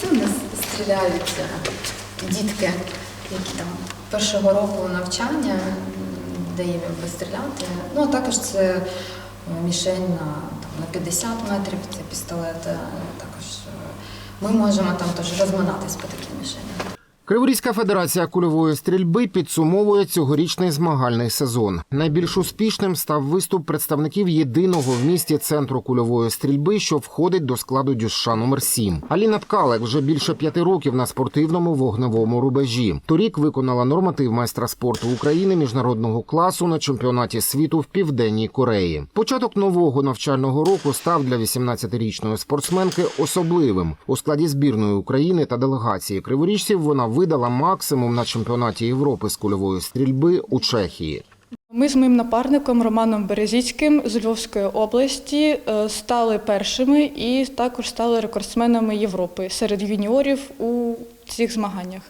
Це в нас стріляють е, дітки, які там першого року навчання, де їм постріляти. Ну, а також це е, мішень на, там, на 50 метрів, це пістолет. е, Також е, ми можемо там теж розминатись по таким мішеням. Криворізька федерація кульової стрільби підсумовує цьогорічний змагальний сезон. Найбільш успішним став виступ представників єдиного в місті центру кульової стрільби, що входить до складу дюша номер 7 Аліна Ткалек вже більше п'яти років на спортивному вогневому рубежі. Торік виконала норматив майстра спорту України міжнародного класу на чемпіонаті світу в південній Кореї. Початок нового навчального року став для 18-річної спортсменки особливим. У складі збірної України та делегації криворіжців вона видала максимум на чемпіонаті Європи з кульової стрільби у Чехії. Ми з моїм напарником Романом Березіцьким з Львовської області е, стали першими і також стали рекордсменами Європи серед юніорів у цих змаганнях.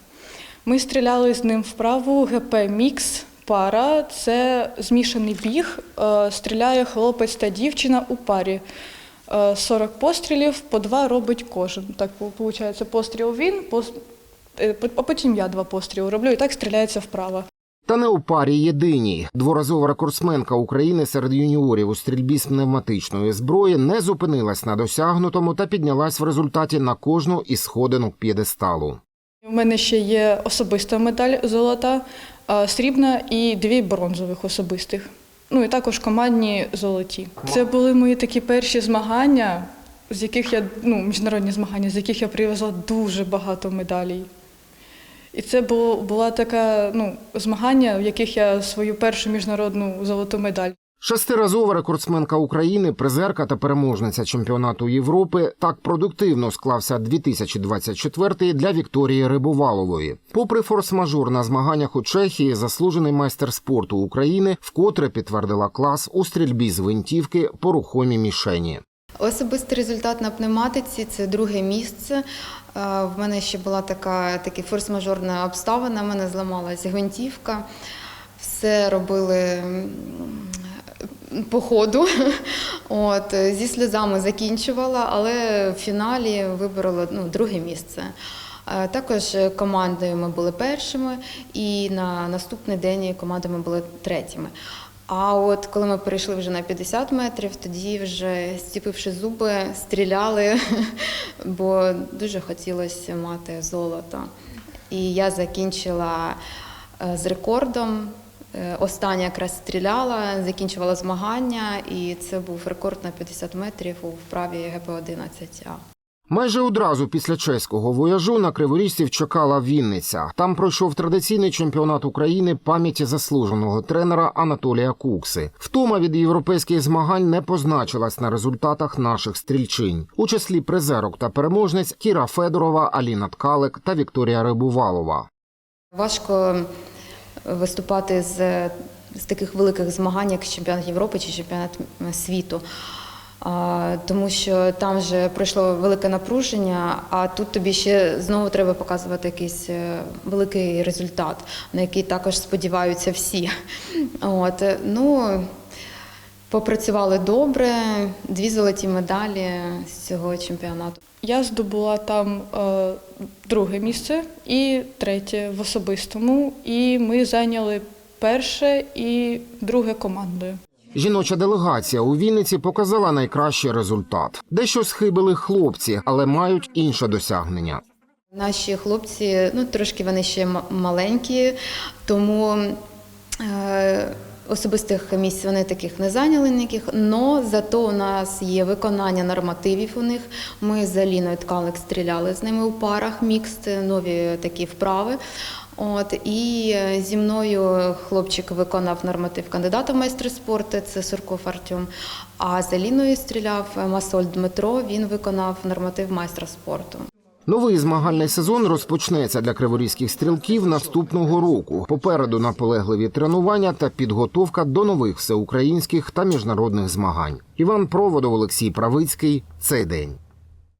Ми стріляли з ним вправу ГП Мікс. Пара це змішаний біг. Е, Стріляє хлопець та дівчина у парі. Е, 40 пострілів, по два робить кожен. Так виходить, постріл він, е, а потім я два постріли роблю, і так стріляється вправа. Та не у парі єдиній. Дворазова рекордсменка України серед юніорів у стрільбі з пневматичної зброї не зупинилась на досягнутому та піднялась в результаті на кожну із сходинок п'єдесталу. У мене ще є особиста медаль золота, срібна і дві бронзових особистих. Ну і також командні золоті. Це були мої такі перші змагання, з яких я ну, міжнародні змагання, з яких я привезла дуже багато медалей. І це було була така ну, змагання, в яких я свою першу міжнародну золоту медаль. Шестиразова рекордсменка України, призерка та переможниця чемпіонату Європи так продуктивно склався 2024 для Вікторії Рибовалової. Попри форс-мажор на змаганнях у Чехії, заслужений майстер спорту України вкотре підтвердила клас у стрільбі з гвинтівки по рухомій мішені. Особистий результат на пневматиці це друге місце. Е, В мене ще була така така форс-мажорна обставина, в мене зламалась гвинтівка. Все робили по ходу. От, зі сльозами закінчувала, але в фіналі виборола ну, друге місце. Е, Також командою ми були першими, і на наступний день командами були третіми. А от коли ми перейшли вже на 50 метрів, тоді вже стіпивши зуби, стріляли, бо дуже хотілося мати золото. І я закінчила е, з рекордом. Е, Остання якраз стріляла, закінчувала змагання, і це був рекорд на 50 метрів у вправі ГП-11А. Майже одразу після чеського вояжу на криворіжців чекала Вінниця. Там пройшов традиційний чемпіонат України пам'яті заслуженого тренера Анатолія Кукси. Втома від європейських змагань не позначилась на результатах наших стрільчинь, у числі призерок та переможниць Кіра Федорова, Аліна Ткалик та Вікторія Рибувалова. Важко виступати з, з таких великих змагань, як чемпіонат Європи чи чемпіонат світу. Тому що там вже пройшло велике напруження, а тут тобі ще знову треба показувати якийсь е, великий результат, на який також сподіваються всі. От, е, ну, попрацювали добре, дві золоті медалі з цього чемпіонату. Я здобула там е, друге місце і третє в особистому, і ми зайняли перше і друге командою. Жіноча делегація у Вінниці показала найкращий результат. Дещо схибили хлопці, але мають інше досягнення. Наші хлопці, ну трошки вони ще маленькі, тому е, особистих місць вони таких не зайняли ніяких. Но зато у нас є виконання нормативів у них. Ми з Аліною Ткалик стріляли з ними у парах, мікс, нові такі вправи. От і е, зі мною хлопчик виконав норматив кандидата в майстри спорту, це Сурков Артем. А з Аліною стріляв Масоль Дмитро. Він виконав норматив майстра спорту. Новий змагальний сезон розпочнеться для криворізьких стрілків наступного року. Попереду наполегливі тренування та підготовка до нових всеукраїнських та міжнародних змагань. Іван Проводов, Олексій Правицький. Цей день.